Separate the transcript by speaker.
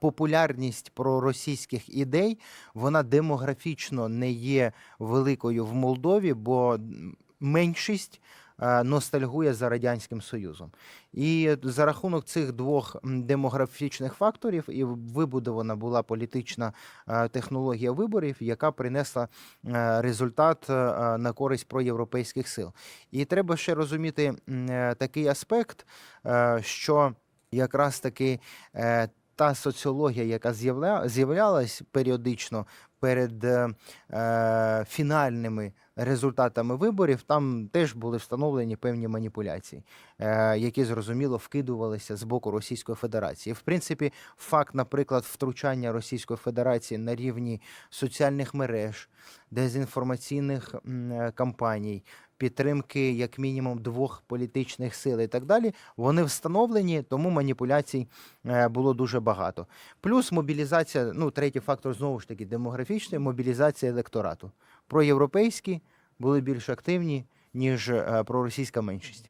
Speaker 1: популярність проросійських ідей вона демографічно не є великою в Молдові, бо меншість е, ностальгує за радянським союзом. І за рахунок цих двох демографічних факторів і вибудована була політична е, технологія виборів, яка принесла е, результат на користь проєвропейських сил. І треба ще розуміти такий аспект, що якраз таки та соціологія, яка з'явля- з'являлась періодично перед е, е, фінальними результатами виборів, там теж були встановлені певні маніпуляції, е, які зрозуміло вкидувалися з боку Російської Федерації. В принципі, факт, наприклад, втручання Російської Федерації на рівні соціальних мереж, дезінформаційних е, кампаній, підтримки як мінімум двох політичних сил і так далі, вони встановлені, тому маніпуляцій е, було дуже багато. Плюс мобілізація, ну третій фактор знову ж таки демографічний, мобілізація електорату. Проєвропейські були більш активні, ніж е, проросійська меншість.